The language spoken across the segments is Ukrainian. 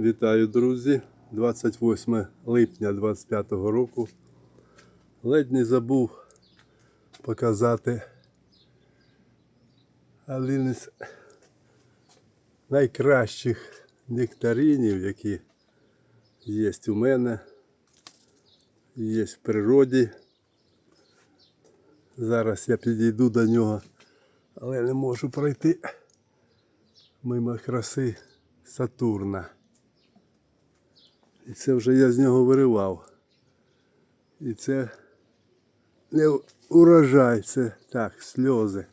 Вітаю, друзі! 28 липня 25 року. Ледь не забув показати один із найкращих нектаринів, які є у мене, є в природі. Зараз я підійду до нього, але не можу пройти мимо краси Сатурна. І це вже я з нього виривав. І це не урожай, це так, сльози.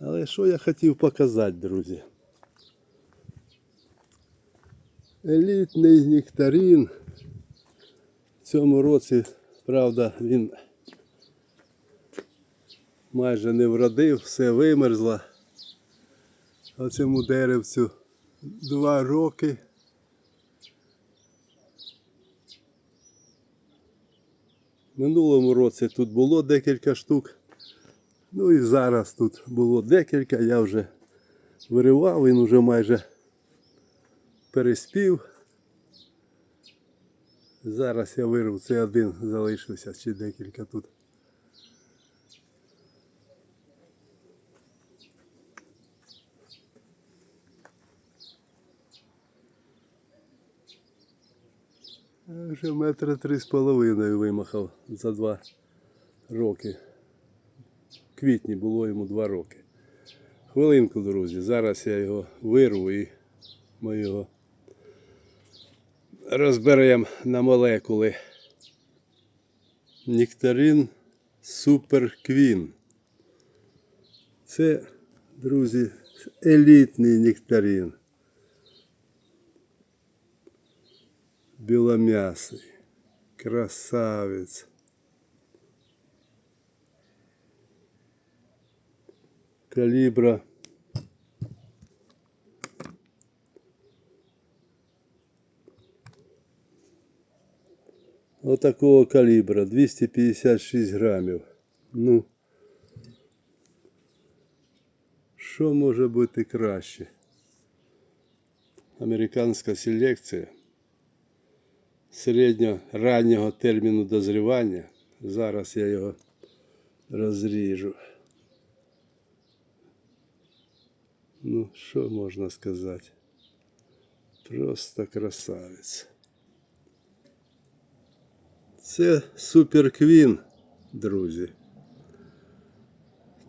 Але що я хотів показати, друзі? Елітний нектарин. В цьому році, правда, він майже не вродив, все вимерзло. А цьому деревцю два роки. Минулому році тут було декілька штук. Ну і зараз тут було декілька, я вже виривав, він вже майже переспів. Зараз я вирву, це один залишився, чи декілька тут. Вже метра три з половиною вимахав за два роки. В квітні було йому два роки. Хвилинку, друзі. Зараз я його вирву і ми його розберемо на молекули. Нектарин Супер Квін. Це, друзі, елітний нектарин. Білом'ясий. Красавець. Калібра. Отакого калібра, 256 грамів. Ну, що може бути краще? Американська селекція Середньо-раннього терміну дозрівання. Зараз я його розріжу. Ну, що можна сказати? Просто красавець. Це суперквін, друзі.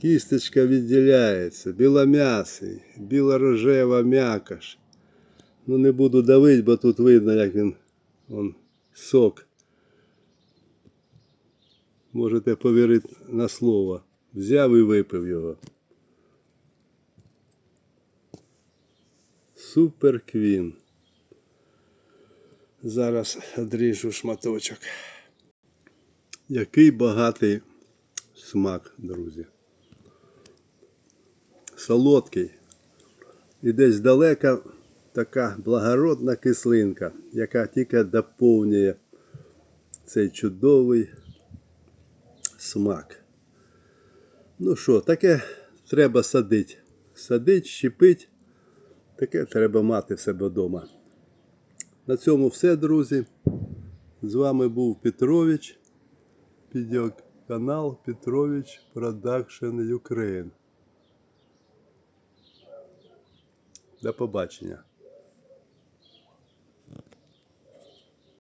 Кісточка відділяється, білом'ясий, білорожева м'якаш. Ну не буду давити, бо тут видно, як він он, сок. Можете повірити на слово. Взяв і випив його. Суперквін. Зараз одріжу шматочок. Який багатий смак, друзі. Солодкий. І десь далека така благородна кислинка, яка тільки доповнює цей чудовий смак. Ну що, таке треба садити. Садить, щепить. Таке треба мати в себе вдома. На цьому все, друзі. З вами був Петрович. Відеоканал Петрович Production Ukraine. До побачення.